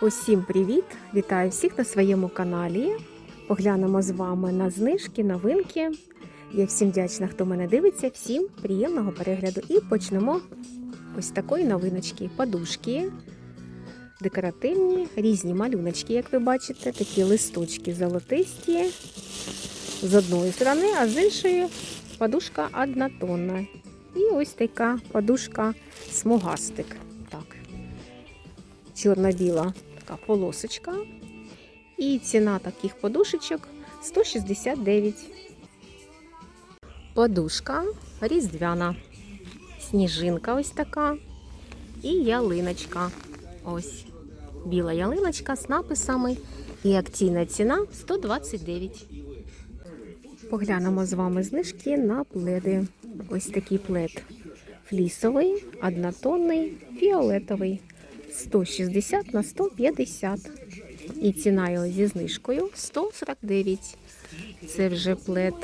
Усім привіт! Вітаю всіх на своєму каналі. Поглянемо з вами на знижки, новинки. Я всім вдячна, хто мене дивиться. Всім приємного перегляду. І почнемо ось такої новиночки. Подушки декоративні, різні малюночки, як ви бачите, такі листочки золотисті з одної сторони, а з іншої подушка однотонна. І ось така подушка смугастик. Так. Чорно-біла така полосочка. І ціна таких подушечок 169. Подушка різдвяна. Сніжинка ось така. І ялиночка. Ось. Біла ялиночка з написами. І акційна ціна 129. Поглянемо з вами знижки на пледи. Ось такий плед флісовий, однотонний, фіолетовий. 160 на 150. І ціна його зі знижкою 149. Це вже плед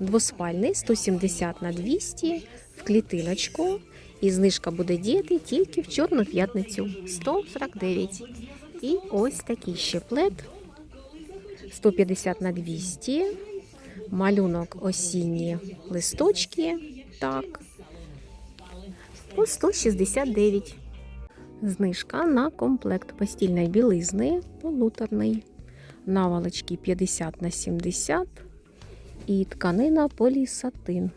двоспальний 170 на 200 в клітиночку. І знижка буде діяти тільки в Чорну п'ятницю 149. І ось такий ще плед 150 на 200. Малюнок осінні листочки. Так. По 169. Знижка на комплект постільної білизни полуторний. Наволочки 50 на 70 і тканина полісатин.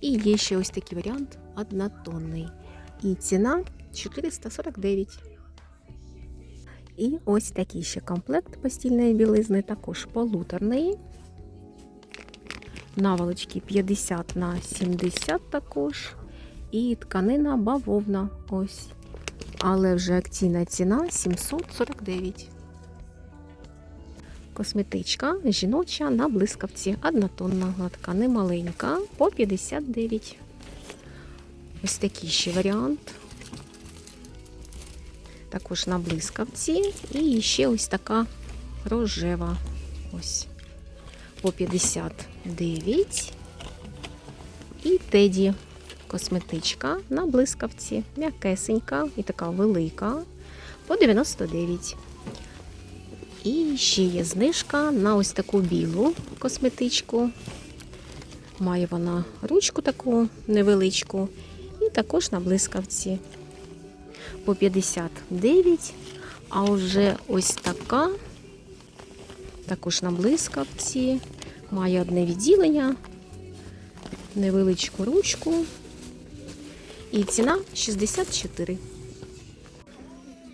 І є ще ось такий варіант однотонний. І ціна 449. І ось такий ще комплект постільної білизни, також полуторний. Наволочки 50 на 70 також. І тканина бавовна. Ось. Але вже акційна ціна 749. Косметичка жіноча на блискавці. Однотонна гладка, не маленька, по 59. Ось такий ще варіант. Також на блискавці. І ще ось така рожева. Ось. По 59. І теді косметичка на блискавці. М'якесенька і така велика. По 99. І ще є знижка на ось таку білу косметичку. Має вона ручку таку невеличку. І також на блискавці. По 59. А вже ось така. Також на блискавці. Має одне відділення, невеличку ручку. І ціна 64.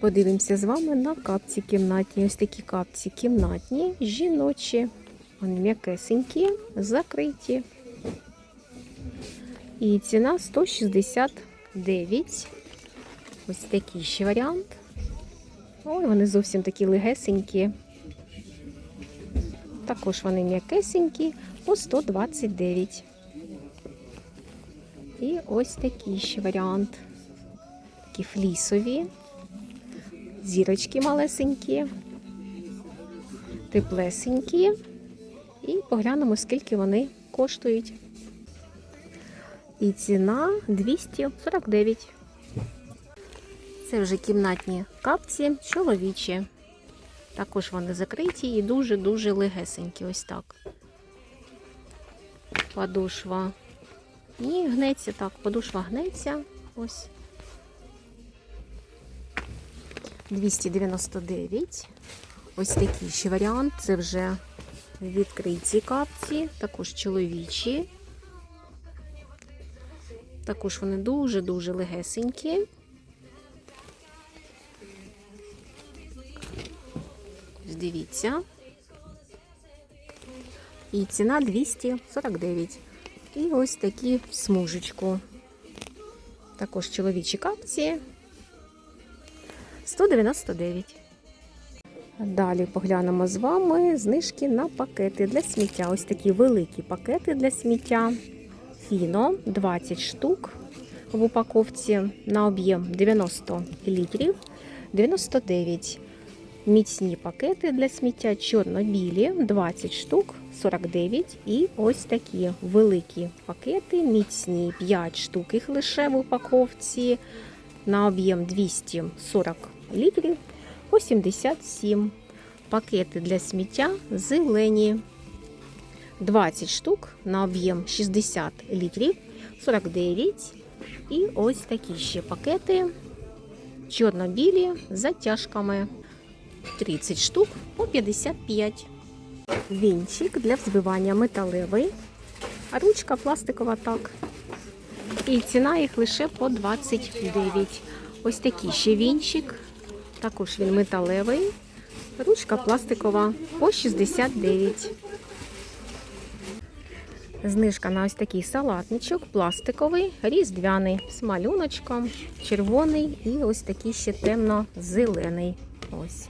Подивимося з вами на капці кімнатні. Ось такі капці кімнатні, жіночі. Вони м'якесенькі, закриті. І ціна 169. Ось такий ще варіант. Ой, вони зовсім такі легесенькі. Також вони м'якесенькі по 129. І ось такий ще варіант. Такі флісові, зірочки малесенькі, теплесенькі. І поглянемо, скільки вони коштують. І ціна 249. Це вже кімнатні капці, чоловічі. Також вони закриті і дуже-дуже легесенькі. Ось так. Подошва ні, гнеться так, подушва гнеться. Ось. 299. Ось такий ще варіант. Це вже відкриті капці, також чоловічі. Також вони дуже-дуже легесенькі. Дивіться. І ціна 249. І ось такі в смужечку. Також чоловічі капці 199. Далі поглянемо з вами знижки на пакети для сміття. Ось такі великі пакети для сміття. Фіно 20 штук в упаковці на об'єм 90 літрів 99. Міцні пакети для сміття чорно-білі 20 штук 49. І ось такі великі пакети, міцні 5 штук їх лише в упаковці на об'єм 240 літрів по 77. Пакети для сміття зелені. 20 штук на об'єм 60 літрів 49. І ось такі ще пакети чорно-білі з затяжками. 30 штук по 55. Вінчик для взбивання металевий, ручка пластикова так. І ціна їх лише по 29. Ось такий ще вінчик. Також він металевий. Ручка пластикова по 69. Знижка на ось такий салатничок, пластиковий, різдвяний, з малюночком, червоний і ось такий ще темно-зелений. Ось.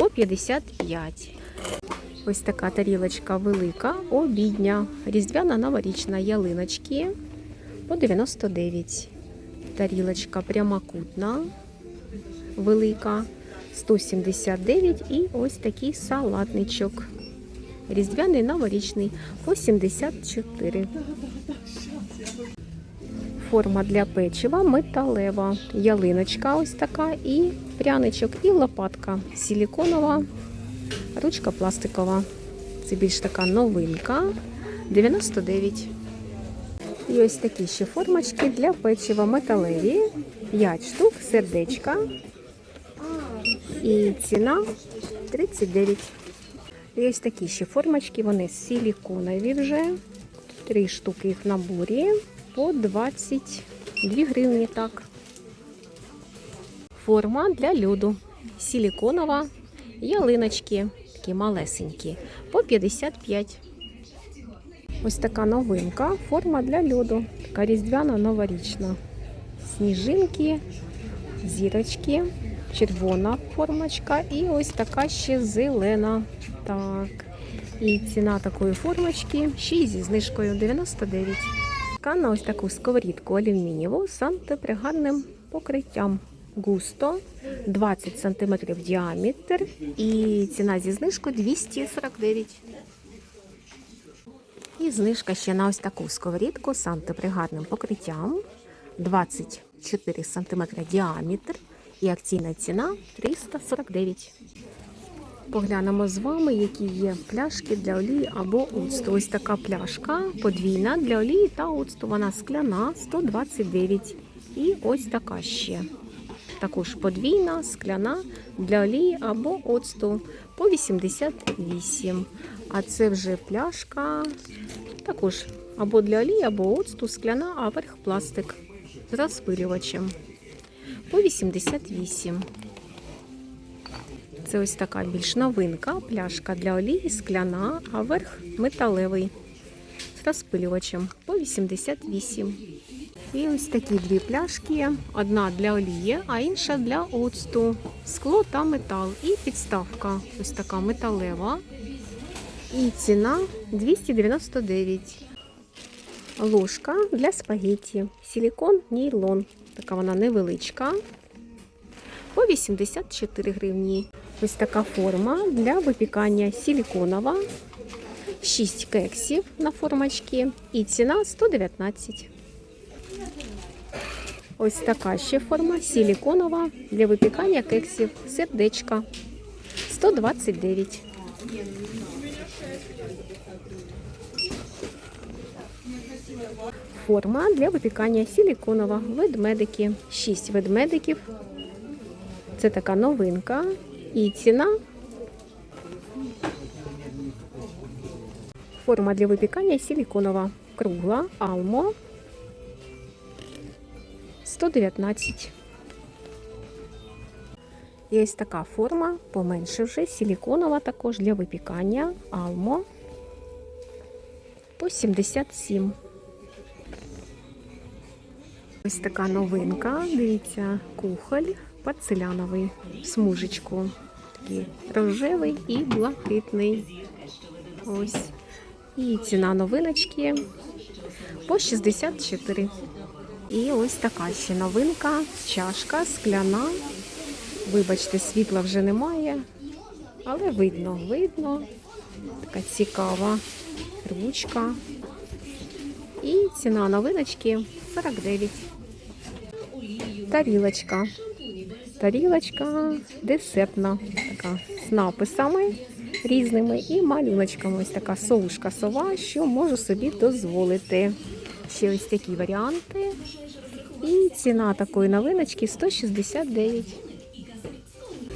По 55. Ось така тарілочка велика, обідня, різдвяна новорічна ялиночки по 99. Тарілочка прямокутна, велика, 179 і ось такий салатничок. Різдвяний новорічний по 74. Форма для печива металева, ялиночка ось така, і пряничок, і лопатка силіконова, ручка пластикова. Це більш така новинка. 99. І ось такі ще формочки для печива металеві. 5 штук, сердечка. І ціна 39. І ось такі ще формочки, вони силіконові вже. Три штуки їх в наборі по 22 гривні. Так. Форма для льоду. Силіконова, ялиночки, такі малесенькі, по 55. Ось така новинка. Форма для льоду. Така різдвяна новорічна. Сніжинки, зірочки, червона формочка і ось така ще зелена. Так. І ціна такої формочки ще й зі знижкою 99. Така на ось таку сковорідку алюмінієву з антипригарним покриттям. Густо 20 см діаметр і ціна зі знижкою 249. І знижка ще на ось таку сковорідку з антипригарним покриттям 24 см діаметр і акційна ціна 349. Поглянемо з вами, які є пляшки для олії або оцту. Ось така пляшка подвійна для олії та оцту. Вона скляна 129. І ось така ще. Також подвійна, скляна для олії або оцту по 88. А це вже пляшка також або для олії, або оцту, скляна, а верх пластик з розпилювачем по 88. Це ось така більш новинка, пляшка для олії, скляна, а верх металевий з розпилювачем по 88. І ось такі дві пляшки: одна для олії, а інша для оцту. Скло та метал. І підставка ось така металева. І ціна 299. Ложка для спагетті. Силікон нейлон. Така вона невеличка. По 84 гривні. Ось така форма для випікання силіконова. 6 кексів на формочці. І ціна 119. Ось така ще форма силіконова для випікання кексів. Сердечка 129. Форма для випікання силіконова. Ведмедики. 6 ведмедиків. Це така новинка. І ціна. Форма для випікання силіконова. Кругла, алмо. 119. І ось така форма, поменше вже, силіконова також для випікання, алмо по 77. Ось така новинка. Дивіться, кухоль порцеляновий, смужечку. Такий рожевий і блакитний. Ось. І ціна новиночки по 64. І ось така ще новинка, чашка скляна. Вибачте, світла вже немає, але видно, видно. Така цікава ручка. І ціна новиночки 49. тарілочка. Тарілочка десертна, така з написами різними і малюночками. Ось така совушка сова, що можу собі дозволити. Ще ось такі варіанти. І ціна такої новиночки 169.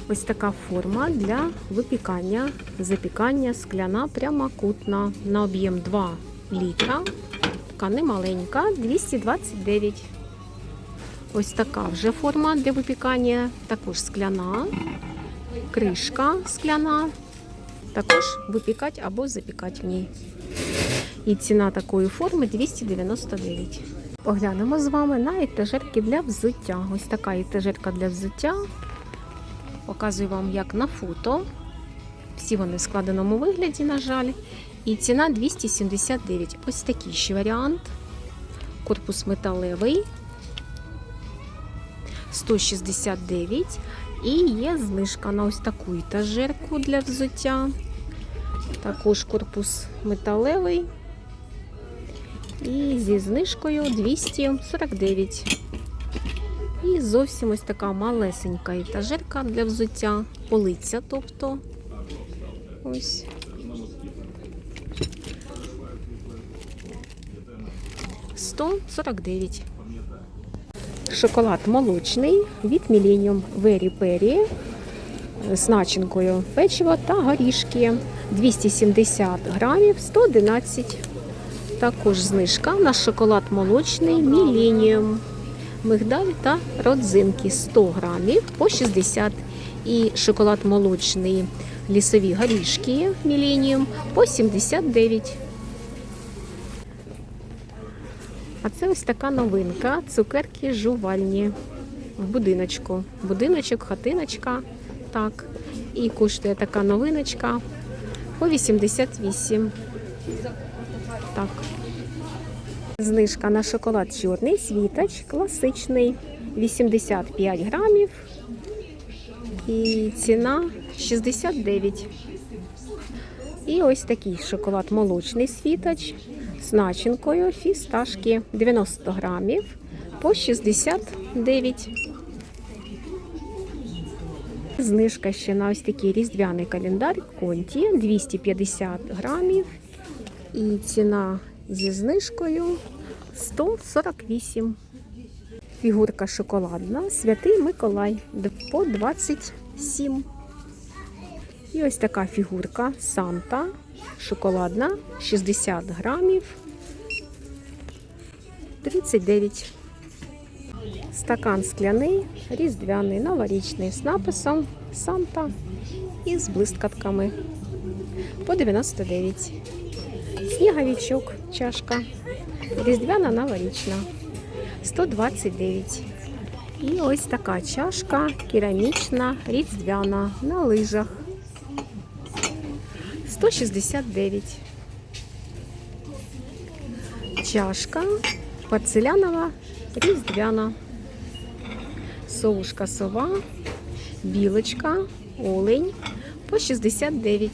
Ось така форма для випікання, запікання скляна прямокутна на об'єм 2 літра. Така немаленька, 229. Ось така вже форма для випікання, також скляна, кришка скляна, також випікати або запікати в ній. І ціна такої форми 299. Поглянемо з вами на етажерки для взуття. Ось така етажерка для взуття. Показую вам як на фото. Всі вони в складеному вигляді, на жаль. І ціна 279. Ось такий ще варіант. Корпус металевий. 169. І є знижка на ось таку етажерку для взуття. Також корпус металевий. І зі знижкою 249. І зовсім ось така малесенька етажерка для взуття, полиця, тобто ось. Сто сорок дев'ять. Шоколад молочний від Millennium Very Perry з начинкою печиво та горішки 270 грамів 111. Також знижка на шоколад молочний Millennium мигдаль та родзинки 100 грамів по 60 і шоколад молочний лісові горішки Millennium по 79. А це ось така новинка. Цукерки жувальні в будиночку. Будиночок, хатиночка. Так. І коштує така новиночка по 88. Так. Знижка на шоколад чорний світоч, класичний 85 грамів. І ціна 69. І ось такий шоколад молочний світоч з начинкою фісташки 90 грамів по 69. Знижка ще на ось такий різдвяний календар Конті 250 грамів. І ціна зі знижкою 148. Фігурка шоколадна Святий Миколай по 27. І ось така фігурка Санта шоколадна 60 грамів 39. Стакан скляний, різдвяний, новорічний з написом Санта і з блискатками по 99. Сніговичок, чашка. Різдвяна новорічна 129. І ось така чашка керамічна, різдвяна на лижах 169. Чашка порцелянова різдвяна. Совушка сова, білочка, олень по 69.